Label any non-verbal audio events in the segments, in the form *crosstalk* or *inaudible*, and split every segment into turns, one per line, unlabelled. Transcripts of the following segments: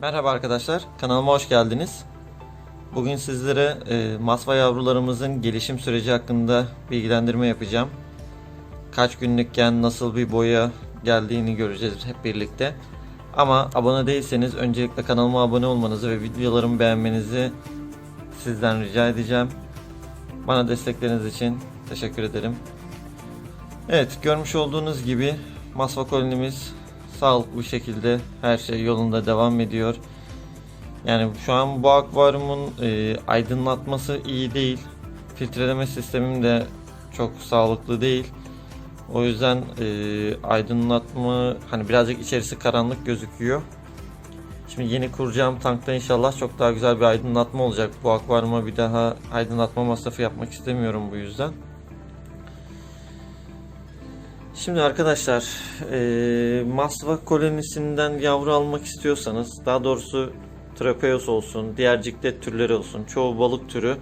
Merhaba arkadaşlar, kanalıma hoş geldiniz. Bugün sizlere e, masva yavrularımızın gelişim süreci hakkında bilgilendirme yapacağım. Kaç günlükken nasıl bir boya geldiğini göreceğiz hep birlikte. Ama abone değilseniz öncelikle kanalıma abone olmanızı ve videolarımı beğenmenizi sizden rica edeceğim. Bana destekleriniz için teşekkür ederim. Evet, görmüş olduğunuz gibi masva kolonimiz sağlıklı şekilde her şey yolunda devam ediyor. Yani şu an bu akvaryumun e, aydınlatması iyi değil. Filtreleme sistemim de çok sağlıklı değil. O yüzden e, aydınlatma hani birazcık içerisi karanlık gözüküyor. Şimdi yeni kuracağım tankta inşallah çok daha güzel bir aydınlatma olacak. Bu akvaryuma bir daha aydınlatma masrafı yapmak istemiyorum bu yüzden. Şimdi arkadaşlar eee Masva kolonisinden yavru almak istiyorsanız daha doğrusu Trapeos olsun, diğer ciklet türleri olsun, çoğu balık türü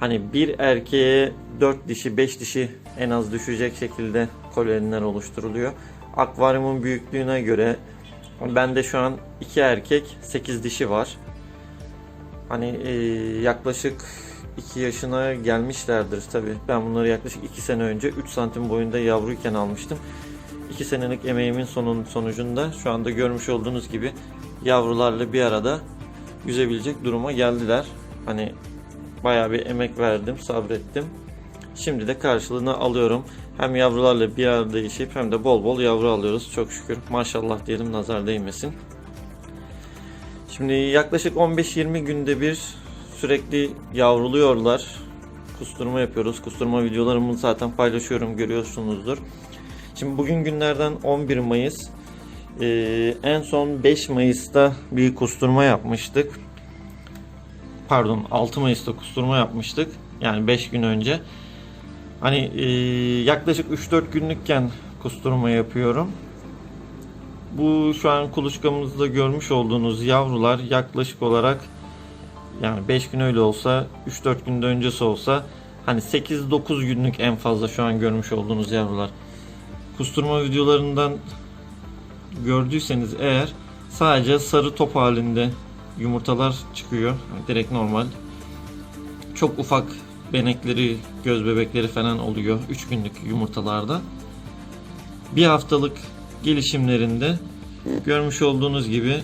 hani bir erkeğe 4 dişi 5 dişi en az düşecek şekilde koloniler oluşturuluyor. Akvaryumun büyüklüğüne göre bende şu an 2 erkek 8 dişi var. Hani eee, yaklaşık 2 yaşına gelmişlerdir tabi. Ben bunları yaklaşık 2 sene önce 3 santim boyunda yavruyken almıştım. 2 senelik emeğimin sonun sonucunda şu anda görmüş olduğunuz gibi yavrularla bir arada yüzebilecek duruma geldiler. Hani bayağı bir emek verdim, sabrettim. Şimdi de karşılığını alıyorum. Hem yavrularla bir arada yaşayıp hem de bol bol yavru alıyoruz. Çok şükür. Maşallah diyelim nazar değmesin. Şimdi yaklaşık 15-20 günde bir sürekli yavruluyorlar. Kusturma yapıyoruz. Kusturma videolarımı zaten paylaşıyorum görüyorsunuzdur. Şimdi bugün günlerden 11 Mayıs. Ee, en son 5 Mayıs'ta bir kusturma yapmıştık. Pardon 6 Mayıs'ta kusturma yapmıştık. Yani 5 gün önce. Hani e, yaklaşık 3-4 günlükken kusturma yapıyorum. Bu şu an kuluçkamızda görmüş olduğunuz yavrular yaklaşık olarak yani 5 gün öyle olsa 3-4 günde öncesi olsa hani 8-9 günlük en fazla şu an görmüş olduğunuz yavrular. Kusturma videolarından gördüyseniz eğer sadece sarı top halinde yumurtalar çıkıyor. Yani direkt normal. Çok ufak benekleri, göz bebekleri falan oluyor 3 günlük yumurtalarda. Bir haftalık gelişimlerinde görmüş olduğunuz gibi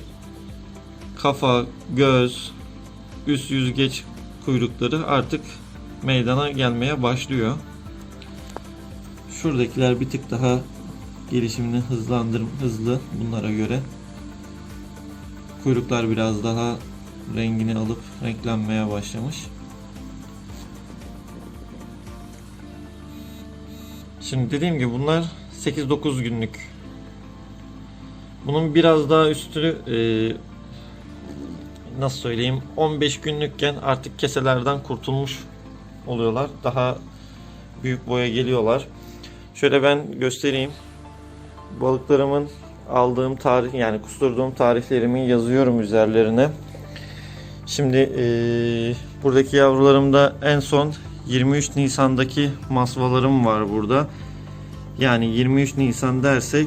kafa, göz, üst yüzgeç kuyrukları artık meydana gelmeye başlıyor. Şuradakiler bir tık daha gelişimini hızlandır hızlı bunlara göre. Kuyruklar biraz daha rengini alıp renklenmeye başlamış. Şimdi dediğim gibi bunlar 8-9 günlük. Bunun biraz daha üstü e, nasıl söyleyeyim 15 günlükken artık keselerden kurtulmuş oluyorlar. Daha büyük boya geliyorlar. Şöyle ben göstereyim. Balıklarımın aldığım tarih yani kusturduğum tarihlerimi yazıyorum üzerlerine. Şimdi eee, buradaki yavrularımda en son 23 Nisan'daki masvalarım var burada. Yani 23 Nisan dersek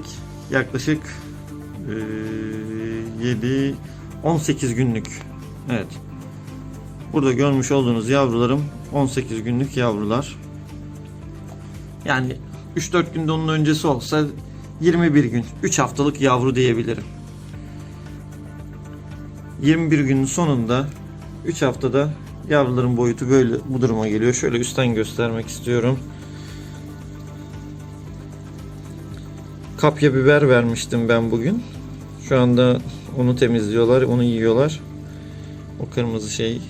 yaklaşık eee 7 18 günlük. Evet. Burada görmüş olduğunuz yavrularım 18 günlük yavrular. Yani 3-4 günde onun öncesi olsa 21 gün, 3 haftalık yavru diyebilirim. 21 günün sonunda 3 haftada yavruların boyutu böyle bu duruma geliyor. Şöyle üstten göstermek istiyorum. Kapya biber vermiştim ben bugün. Şu anda onu temizliyorlar, onu yiyorlar. O kırmızı şey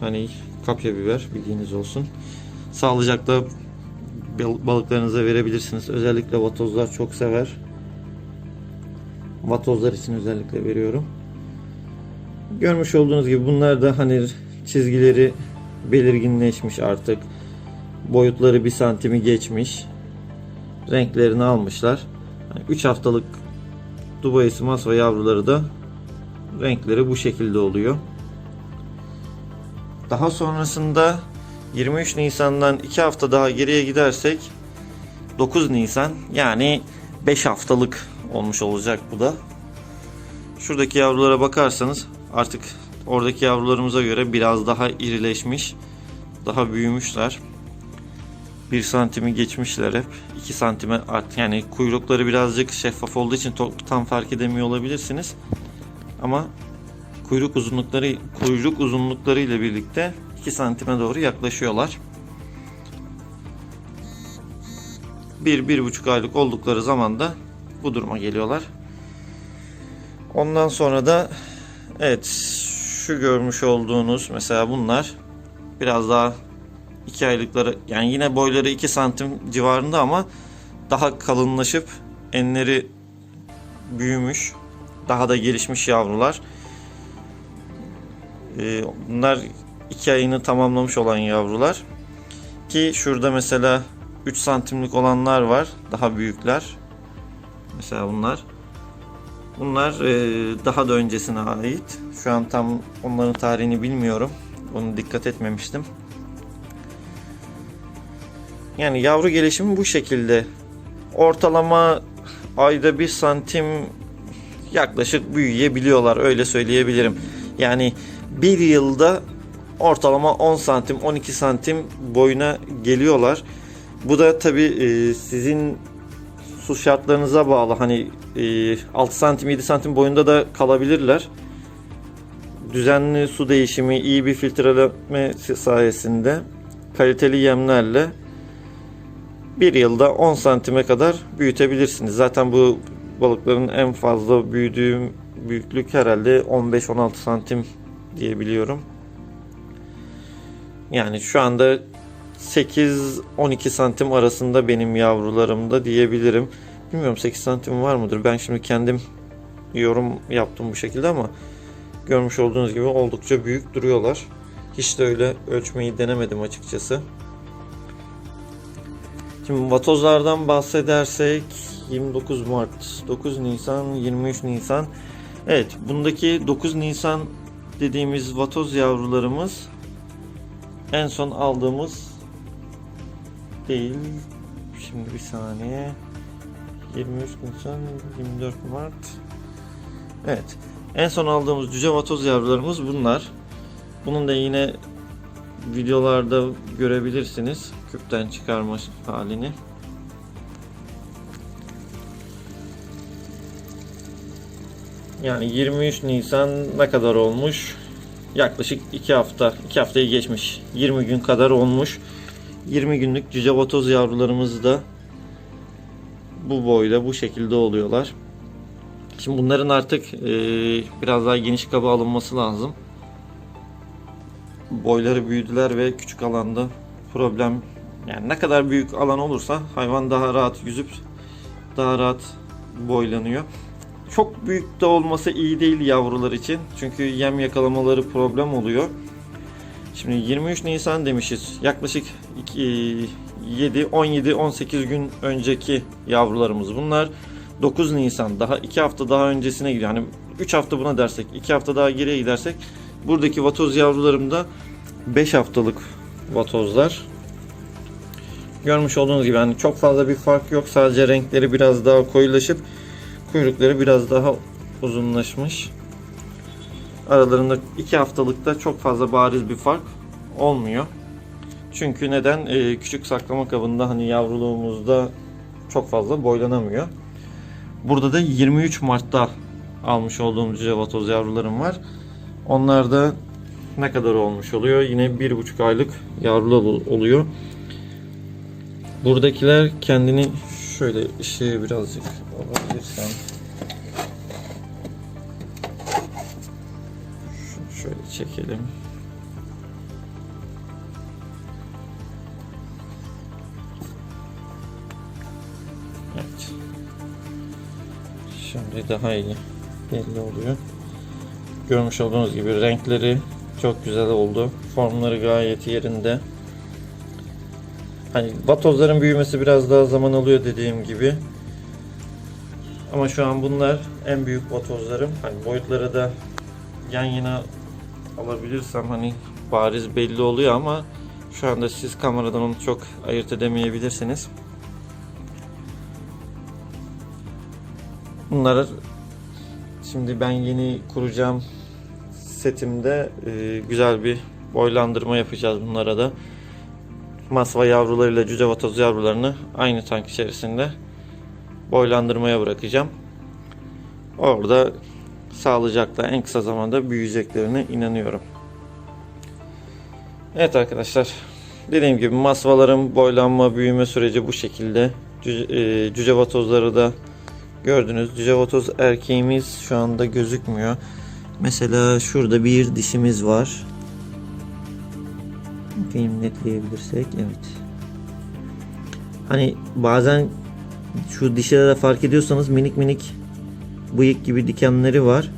hani kapya biber bildiğiniz olsun. Sağlıcakla bal- balıklarınıza verebilirsiniz. Özellikle vatozlar çok sever. Vatozlar için özellikle veriyorum. Görmüş olduğunuz gibi bunlar da hani çizgileri belirginleşmiş artık. Boyutları bir santimi geçmiş. Renklerini almışlar. 3 haftalık Dubai Masva yavruları da renkleri bu şekilde oluyor. Daha sonrasında 23 Nisan'dan 2 hafta daha geriye gidersek 9 Nisan yani 5 haftalık olmuş olacak bu da. Şuradaki yavrulara bakarsanız artık oradaki yavrularımıza göre biraz daha irileşmiş. Daha büyümüşler. 1 santimi geçmişler hep. 2 santime art yani kuyrukları birazcık şeffaf olduğu için tam fark edemiyor olabilirsiniz. Ama kuyruk uzunlukları kuyruk uzunlukları ile birlikte 2 santime doğru yaklaşıyorlar. 1 bir, buçuk aylık oldukları zaman da bu duruma geliyorlar. Ondan sonra da evet şu görmüş olduğunuz mesela bunlar biraz daha 2 aylıkları yani yine boyları 2 santim civarında ama daha kalınlaşıp enleri büyümüş. Daha da gelişmiş yavrular. Ee, bunlar 2 ayını tamamlamış olan yavrular. Ki şurada mesela 3 santimlik olanlar var. Daha büyükler. Mesela bunlar. Bunlar e, daha da öncesine ait. Şu an tam onların tarihini bilmiyorum. Onu dikkat etmemiştim. Yani yavru gelişimi bu şekilde. Ortalama ayda 1 santim yaklaşık büyüyebiliyorlar öyle söyleyebilirim. Yani bir yılda ortalama 10 santim 12 santim boyuna geliyorlar. Bu da tabi sizin su şartlarınıza bağlı. Hani e, 6 santim 7 santim boyunda da kalabilirler. Düzenli su değişimi, iyi bir filtreleme sayesinde kaliteli yemlerle bir yılda 10 santime kadar büyütebilirsiniz. Zaten bu balıkların en fazla büyüdüğü büyüklük herhalde 15-16 santim diyebiliyorum. Yani şu anda 8-12 santim arasında benim yavrularımda diyebilirim. Bilmiyorum 8 santim var mıdır? Ben şimdi kendim yorum yaptım bu şekilde ama görmüş olduğunuz gibi oldukça büyük duruyorlar. Hiç de öyle ölçmeyi denemedim açıkçası. Şimdi vatozlardan bahsedersek 29 Mart, 9 Nisan, 23 Nisan. Evet, bundaki 9 Nisan dediğimiz vatoz yavrularımız en son aldığımız değil. Şimdi bir saniye. 23 Nisan, 24 Mart. Evet. En son aldığımız cüce vatoz yavrularımız bunlar. Bunun da yine videolarda görebilirsiniz küpten çıkarma halini. Yani 23 Nisan ne kadar olmuş? Yaklaşık 2 hafta, 2 haftayı geçmiş. 20 gün kadar olmuş. 20 günlük cüce vatoz yavrularımız da bu boyda bu şekilde oluyorlar. Şimdi bunların artık e, biraz daha geniş kaba alınması lazım. Boyları büyüdüler ve küçük alanda problem yani ne kadar büyük alan olursa hayvan daha rahat yüzüp daha rahat boylanıyor. Çok büyük de olması iyi değil yavrular için. Çünkü yem yakalamaları problem oluyor. Şimdi 23 Nisan demişiz. Yaklaşık 7 17 18 gün önceki yavrularımız bunlar. 9 Nisan daha 2 hafta daha öncesine gidiyor. Yani 3 hafta buna dersek 2 hafta daha geriye gidersek buradaki vatoz yavrularım da 5 haftalık vatozlar. Görmüş olduğunuz gibi yani çok fazla bir fark yok. Sadece renkleri biraz daha koyulaşıp kuyrukları biraz daha uzunlaşmış. Aralarında 2 haftalıkta çok fazla bariz bir fark olmuyor. Çünkü neden? Ee, küçük saklama kabında hani yavruluğumuzda çok fazla boylanamıyor. Burada da 23 Mart'ta almış olduğum cevatoz yavrularım var. Onlar da ne kadar olmuş oluyor? Yine bir buçuk aylık yavrular oluyor. Buradakiler kendini şöyle ışığı birazcık alabilirsem şöyle çekelim. Evet. Şimdi daha iyi belli oluyor. Görmüş olduğunuz gibi renkleri çok güzel oldu. Formları gayet yerinde. Hani vatozların büyümesi biraz daha zaman alıyor dediğim gibi. Ama şu an bunlar en büyük vatozlarım. Hani boyutları da yan yana alabilirsem hani bariz belli oluyor ama şu anda siz kameradan onu çok ayırt edemeyebilirsiniz. Bunlar Şimdi ben yeni kuracağım setimde e, güzel bir boylandırma yapacağız bunlara da. Masva yavrularıyla cücevatoz yavrularını aynı tank içerisinde boylandırmaya bırakacağım. Orada sağlıcakla en kısa zamanda büyüyeceklerine inanıyorum. Evet arkadaşlar. Dediğim gibi masvaların boylanma büyüme süreci bu şekilde. Cüce, e, cücevatozları da gördünüz. Cücevatoz erkeğimiz şu anda gözükmüyor. Mesela şurada bir dişimiz var. Bakayım netleyebilirsek. Evet. Hani bazen şu dişlere de fark ediyorsanız minik minik bıyık gibi dikenleri var.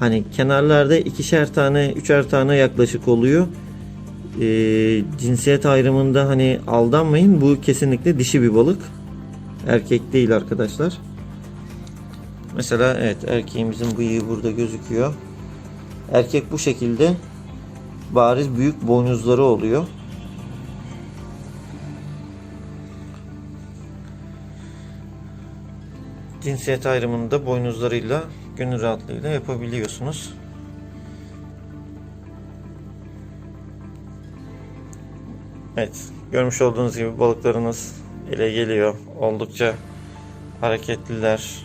Hani kenarlarda ikişer tane, üçer tane yaklaşık oluyor. Ee, cinsiyet ayrımında hani aldanmayın. Bu kesinlikle dişi bir balık. Erkek değil arkadaşlar. Mesela evet erkeğimizin bıyığı burada gözüküyor. Erkek bu şekilde bariz büyük boynuzları oluyor. Cinsiyet ayrımını da boynuzlarıyla gönül rahatlığıyla yapabiliyorsunuz. Evet, görmüş olduğunuz gibi balıklarınız ele geliyor. Oldukça hareketliler.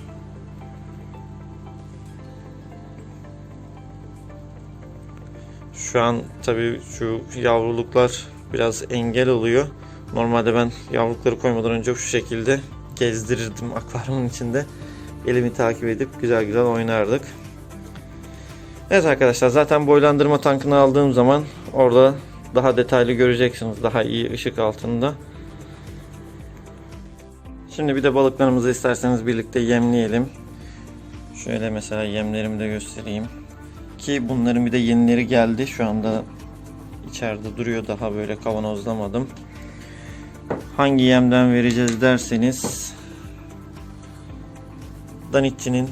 Şu an tabii şu yavruluklar biraz engel oluyor. Normalde ben yavrulukları koymadan önce şu şekilde gezdirirdim akvaryumun içinde. Elimi takip edip güzel güzel oynardık. Evet arkadaşlar zaten boylandırma tankını aldığım zaman orada daha detaylı göreceksiniz. Daha iyi ışık altında. Şimdi bir de balıklarımızı isterseniz birlikte yemleyelim. Şöyle mesela yemlerimi de göstereyim. Ki bunların bir de yenileri geldi. Şu anda içeride duruyor. Daha böyle kavanozlamadım. Hangi yemden vereceğiz derseniz Danitçi'nin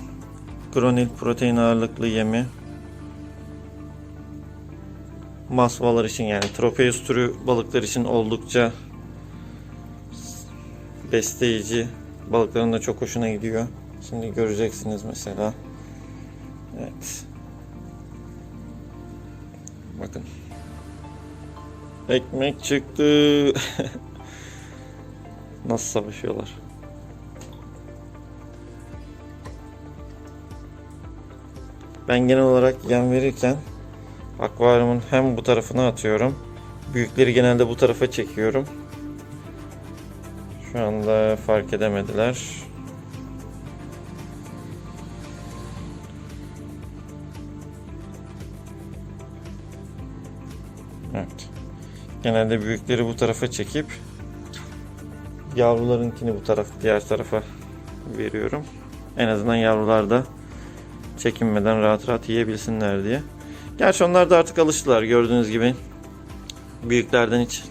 Gronil protein ağırlıklı yemi masvalar için yani Tropeus türü balıklar için oldukça besleyici. Balıkların da çok hoşuna gidiyor. Şimdi göreceksiniz mesela. Evet. Bakın. Ekmek çıktı. *laughs* Nasıl savaşıyorlar? Ben genel olarak yem verirken akvaryumun hem bu tarafına atıyorum. Büyükleri genelde bu tarafa çekiyorum. Şu anda fark edemediler. Genelde büyükleri bu tarafa çekip yavrularınkini bu taraf diğer tarafa veriyorum. En azından yavrular da çekinmeden rahat rahat yiyebilsinler diye. Gerçi onlar da artık alıştılar gördüğünüz gibi. Büyüklerden hiç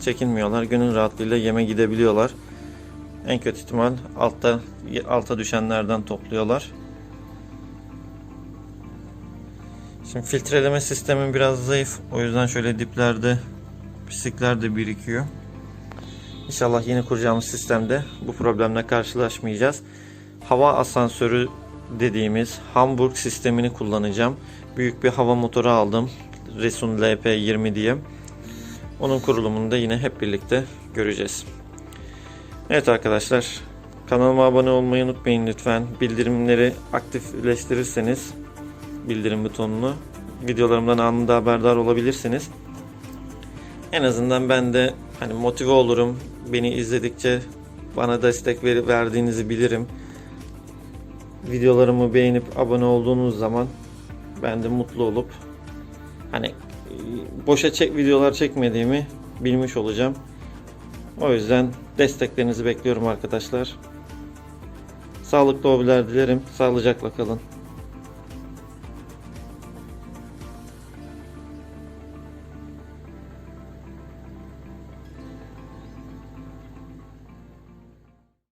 çekinmiyorlar. Gönül rahatlığıyla yeme gidebiliyorlar. En kötü ihtimal altta alta düşenlerden topluyorlar. Şimdi filtreleme sistemim biraz zayıf. O yüzden şöyle diplerde pislikler de birikiyor. İnşallah yeni kuracağımız sistemde bu problemle karşılaşmayacağız. Hava asansörü dediğimiz Hamburg sistemini kullanacağım. Büyük bir hava motoru aldım. Resun LP20 diye. Onun kurulumunu da yine hep birlikte göreceğiz. Evet arkadaşlar kanalıma abone olmayı unutmayın lütfen. Bildirimleri aktifleştirirseniz bildirim butonunu videolarımdan anında haberdar olabilirsiniz. En azından ben de hani motive olurum. Beni izledikçe bana destek ver- verdiğinizi bilirim. Videolarımı beğenip abone olduğunuz zaman ben de mutlu olup hani boşa çek videolar çekmediğimi bilmiş olacağım. O yüzden desteklerinizi bekliyorum arkadaşlar. Sağlıklı hobiler dilerim. Sağlıcakla kalın.